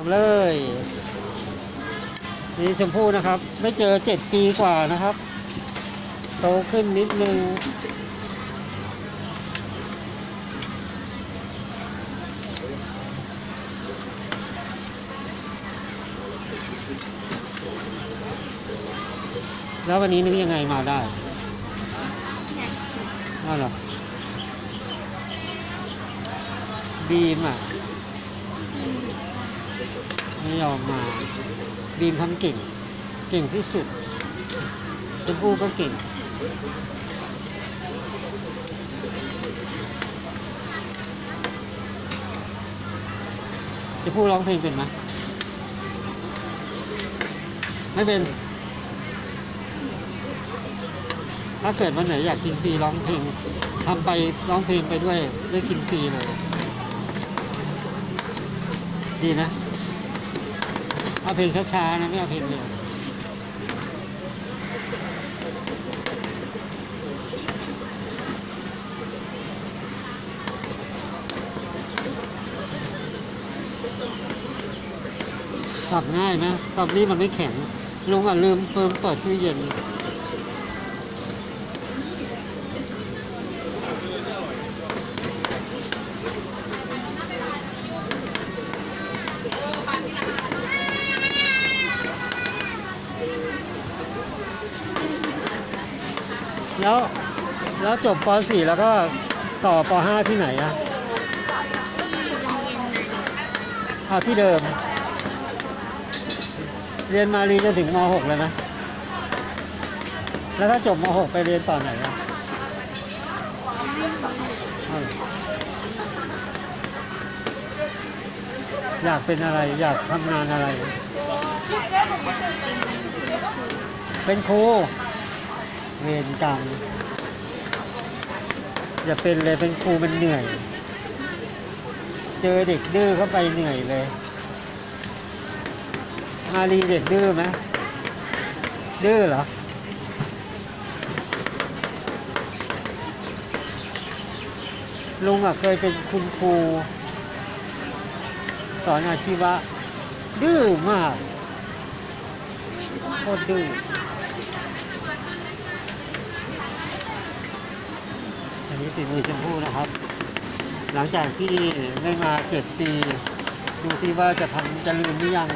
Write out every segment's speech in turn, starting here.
ทำเลย นี่ชมพู่นะครับ ไม่เจอเจ็ดปีกว่านะครับ โตขึ้นนิดนึงแล้ววันนี้นึกยังไงมาได้อ้าวเหรอบีมอะ ไม่ยอมมาบีมทำเก่ง เก่งที่สุดชมพู่ก็เก่งจะพูดร้องเพลงเป็นไหมไม่เป็น ถ้าเกิดวันไหนอยากกินฟรีร้องเพลงทำไปร้องเพลงไปด้วยได้กินฟรีเลย ดีไหม เอาเพลงช้าๆนะไม่เอาเพลงเร็วปรับง่ายไหมตอนนี้มันไม่แข็งลุงอะลืมเพิ่มเปิดตู้เย็น แล้ว แล้วจบป .4 แล้วก็ต่อป .5 ที่ไหนอะเอาที่เดิม เรียนมาเรียนจนถึงม .6 เลยนะแล้วถ้าจบม .6 ไปเรียนต่อไหนอะอยากเป็นอะไรอยากทำงานอะไร เป็นครู เวรกรรมอย่าเป็นเลยเป็นครูมันเหนื่อย เจอเด็กดื้อเข้าไปเหนื่อยเลย มารีเด็กดื้อไหมดื้อเหรอลุงอะเคยเป็นคุณครูสอนอาชีวะดื้อมากโคตรดื้อ นี้ฝีมือชมพู่นะครับ หลังจากที่ไม่มาเจ็ดปี ดูซิว่าจะทำจะลืมหรือยัง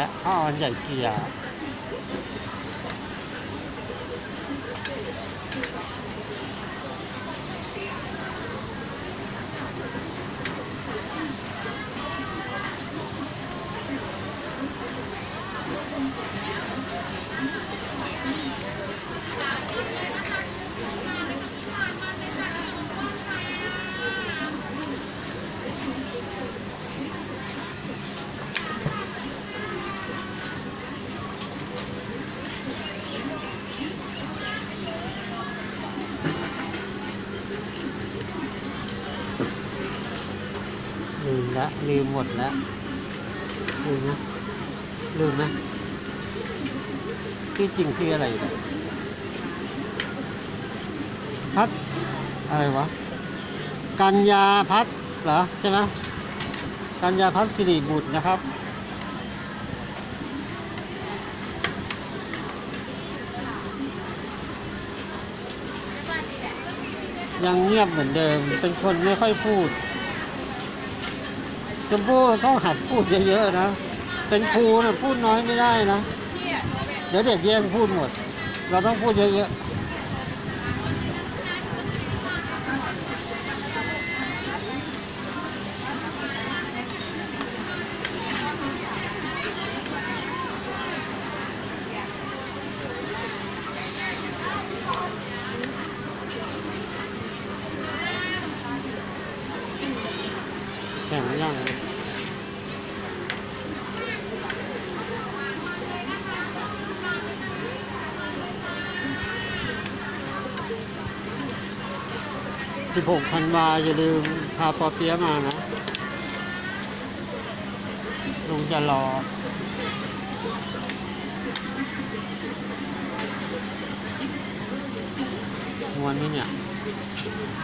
และข้าวอันใหญ่เกียร์ ลืมแล้วลืมหมดแล้วลืมนะลืมไหมที่จริงคืออะไรพัดอะไรวะ กัญญาพัดเหรอใช่ไหมกัญญาพัดสิริบุตรนะครับ ยังเงียบเหมือนเดิม เป็นคนไม่ค่อยพูด ชมพู่ต้องหัดพูดเยอะๆนะ เป็นครูนะพูดน้อยไม่ได้นะ เดี๋ยวเด็กแย่งพูดหมด เราต้องพูดเยอะๆแข่งยัง 16ธันวาอย่าลืมพาปอเปี๊ยะมานะลุงจะรอม้วนไหมเนี่ย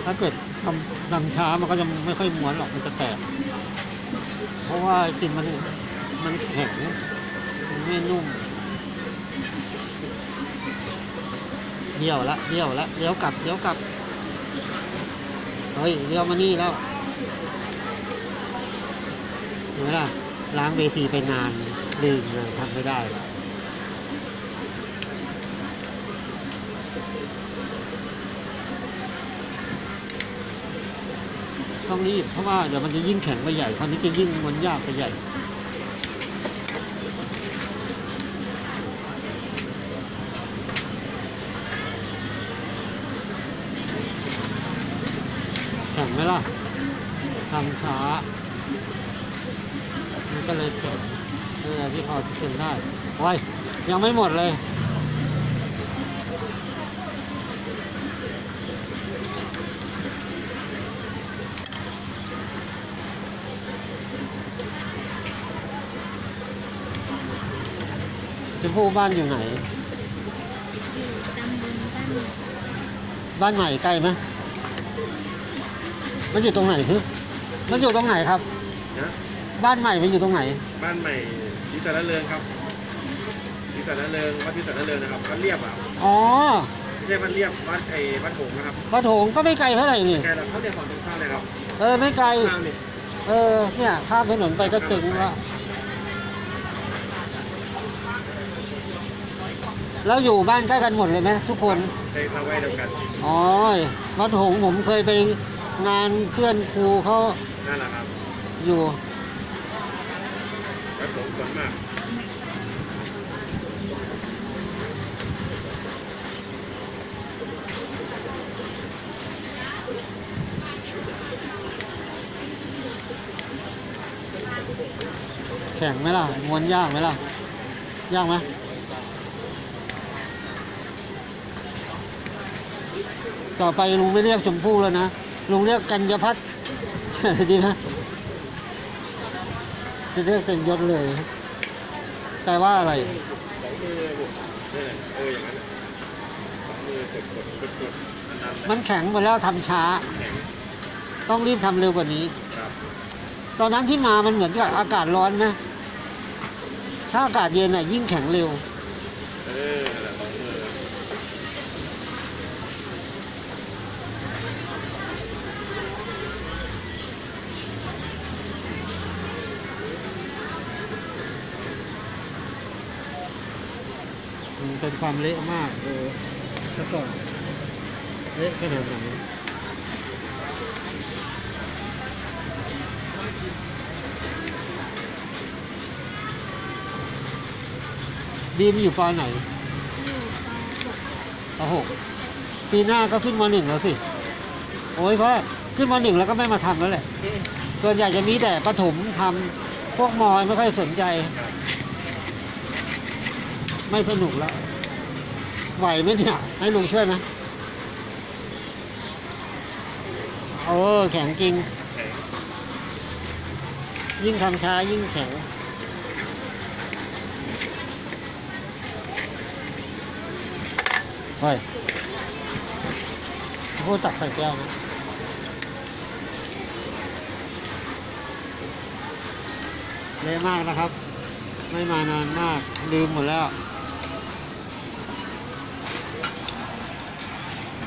ถ้าเกิดทำทำช้ามันก็จะไม่ค่อยม้วนหรอกมันจะแตก เพราะว่าไอติมมันมันแข็งมันไม่นุ่มเดี่ยวละเดี่ยวละเลี้ยวกลับเลี้ยวกลับ เฮ้ยเลี้ยวมานี่แล้วเห็นไหมล่ะล้างเวทีไปนานลืมเลยทำไม่ได้ละต้องรีบเพราะว่าเดี๋ยวมันจะยิ่งแข็งไปใหญ่คราวนี้จะยิ่งมันยากไปใหญ่ แข็งไหมล่ะทำช้า มันก็เลยแข็งเออที่พอจะกินได้โอ้ยยังไม่หมดเลยจะพูบ้านอยู่ไหน บ้านใหม่ใกล้ไหมมันอยู่ตรงไหนฮึ มันอยู่ตรงไหนครับ นะบ้านใหม่มันอยู่ตรงไหน บ้านใหม่ที่สารเรืองครับที่สารเรืองวัดที่สารเรืองนะครับวัดเรียบอะอ๋อไม่ใช่วัดเรียบวัดไอ้วัดหงส์นะครับปะโถงก็ไม่ไกลเท่าไหร่นี่ แค่เราเขาเรียกของตรงชาติเลยครับเออไม่ไกล ข้างนี่เออเนี่ยข้ามถนนไปก็ถึงแล้วแล้วอยู่บ้านใกล้กันหมดเลยไหมทุกคนในละแวกเดียวกันอ๋อวัดหงส์ผมเคยไปงานเพื่อนครูเขา นั่นแหละครับอยู่วัดหงส์ส่วนมากแข็งไหมล่ะม้วนยากไหมล่ะ ยากไหมต่อไปลุงไม่เรียกชมพู่แล้วนะ ลุงเรียกกัญญพัฒน์ ดีไหมจะเรียกเต็มยศเลย แปลว่าอะไรมือบุกนี่แหละเอออย่างนั้นน่ะสองมือกดแข็งไปแล้วทำช้า ต้องรีบทำเร็วกว่านี้ ตอนนั้นที่มามันเหมือนกับอากาศร้อนไหมถ้าอากาศเย็นอะยิ่งแข็งเร็ว เออนั่นแหละสองมือมันเป็นความเละมากเออแล้วก่อนเละขนาดไหนดีมอยู่ปอไหนปหกปีหน้าก็ขึ้นมหนึ่งแล้วสิ โอ้ยพ่อขึ้นมหนึ่งแล้วก็ไม่มาทำแล้วแหละส่วนใหญ่จะมีแต่ประถมทำพวกมอยไม่ค่อยสนใจ ไม่สนุกแล้ว ไหวไหมเนี่ย ให้ลุงช่วยไหมโอ้แข็งจริง ยิ่งทำช้ายิ่งแข็ง เฮ้ยพูดตักใส่แก้วนะเละมากนะครับ ไม่มานานมาก ลืมหมดแล้ว